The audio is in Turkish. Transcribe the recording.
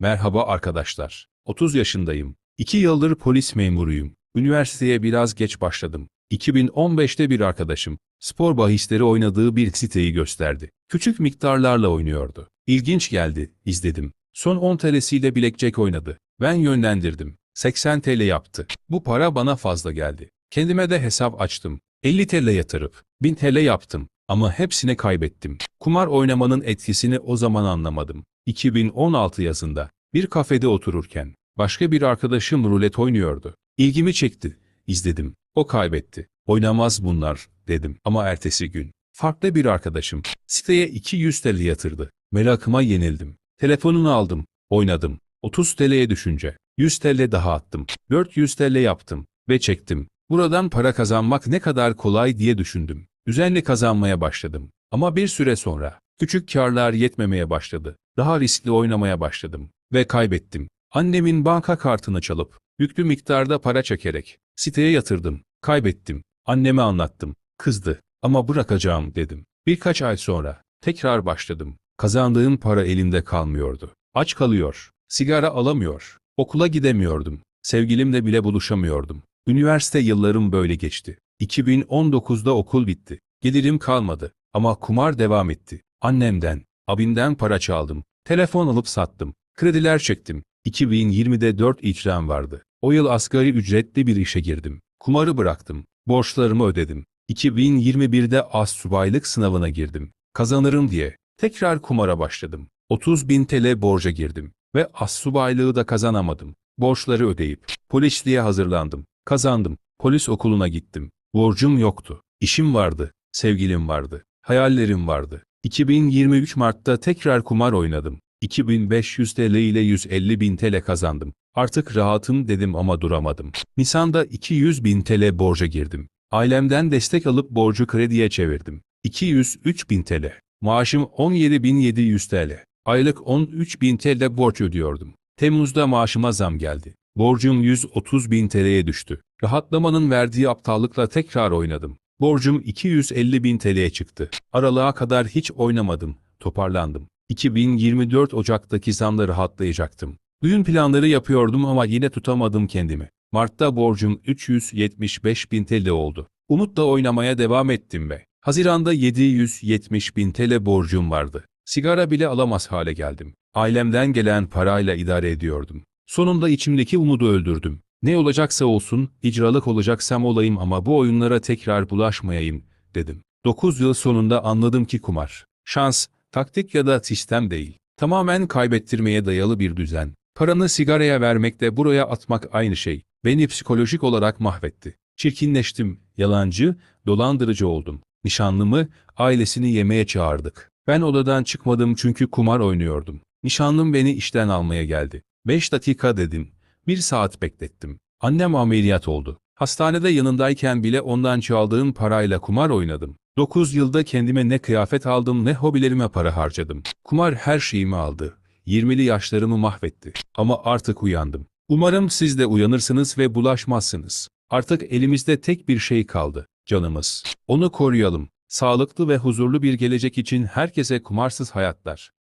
Merhaba arkadaşlar. 30 yaşındayım. 2 yıldır polis memuruyum. Üniversiteye biraz geç başladım. 2015'te bir arkadaşım, spor bahisleri oynadığı bir siteyi gösterdi. Küçük miktarlarla oynuyordu. İlginç geldi, izledim. Son 10 TL'siyle bilekçek oynadı. Ben yönlendirdim. 80 TL yaptı. Bu para bana fazla geldi. Kendime de hesap açtım. 50 TL yatırıp 1000 TL yaptım. Ama hepsini kaybettim. Kumar oynamanın etkisini o zaman anlamadım. 2016 yazında bir kafede otururken başka bir arkadaşım rulet oynuyordu. İlgimi çekti. İzledim. O kaybetti. Oynamaz bunlar dedim. Ama ertesi gün farklı bir arkadaşım siteye 200 TL yatırdı. Merakıma yenildim. Telefonunu aldım. Oynadım. 30 TL'ye düşünce 100 TL daha attım. 400 TL yaptım ve çektim. Buradan para kazanmak ne kadar kolay diye düşündüm. Düzenli kazanmaya başladım. Ama bir süre sonra küçük karlar yetmemeye başladı. Daha riskli oynamaya başladım ve kaybettim. Annemin banka kartını çalıp yüklü miktarda para çekerek siteye yatırdım. Kaybettim. Anneme anlattım. Kızdı. Ama bırakacağım dedim. Birkaç ay sonra tekrar başladım. Kazandığım para elimde kalmıyordu. Aç kalıyor. Sigara alamıyor. Okula gidemiyordum. Sevgilimle bile buluşamıyordum. Üniversite yıllarım böyle geçti. 2019'da okul bitti. Gelirim kalmadı. Ama kumar devam etti. Annemden, abimden para çaldım. Telefon alıp sattım. Krediler çektim. 2020'de 4 icram vardı. O yıl asgari ücretli bir işe girdim. Kumarı bıraktım. Borçlarımı ödedim. 2021'de az subaylık sınavına girdim. Kazanırım diye. Tekrar kumara başladım. 30 bin TL borca girdim. Ve az subaylığı da kazanamadım. Borçları ödeyip polisliğe hazırlandım. Kazandım. Polis okuluna gittim. Borcum yoktu. İşim vardı. Sevgilim vardı. Hayallerim vardı. 2023 Mart'ta tekrar kumar oynadım. 2500 TL ile 150 bin TL kazandım. Artık rahatım dedim ama duramadım. Nisan'da 200 bin TL borca girdim. Ailemden destek alıp borcu krediye çevirdim. 203 bin TL. Maaşım 17.700 TL. Aylık 13 bin TL borç ödüyordum. Temmuz'da maaşıma zam geldi. Borcum 130 bin TL'ye düştü. Rahatlamanın verdiği aptallıkla tekrar oynadım. Borcum 250 bin TL'ye çıktı. Aralığa kadar hiç oynamadım. Toparlandım. 2024 Ocak'taki zamda rahatlayacaktım. Düğün planları yapıyordum ama yine tutamadım kendimi. Mart'ta borcum 375 bin TL oldu. Umutla oynamaya devam ettim ve Haziran'da 770 bin TL borcum vardı. Sigara bile alamaz hale geldim. Ailemden gelen parayla idare ediyordum. Sonunda içimdeki umudu öldürdüm. Ne olacaksa olsun, icralık olacaksam olayım ama bu oyunlara tekrar bulaşmayayım, dedim. 9 yıl sonunda anladım ki kumar, şans, taktik ya da sistem değil. Tamamen kaybettirmeye dayalı bir düzen. Paranı sigaraya vermekle buraya atmak aynı şey. Beni psikolojik olarak mahvetti. Çirkinleştim, yalancı, dolandırıcı oldum. Nişanlımı, ailesini yemeğe çağırdık. Ben odadan çıkmadım çünkü kumar oynuyordum. Nişanlım beni işten almaya geldi. 5 dakika dedim. Bir saat beklettim. Annem ameliyat oldu. Hastanede yanındayken bile ondan çaldığım parayla kumar oynadım. 9 yılda kendime ne kıyafet aldım ne hobilerime para harcadım. Kumar her şeyimi aldı. 20'li yaşlarımı mahvetti. Ama artık uyandım. Umarım siz de uyanırsınız ve bulaşmazsınız. Artık elimizde tek bir şey kaldı. Canımız. Onu koruyalım. Sağlıklı ve huzurlu bir gelecek için herkese kumarsız hayatlar.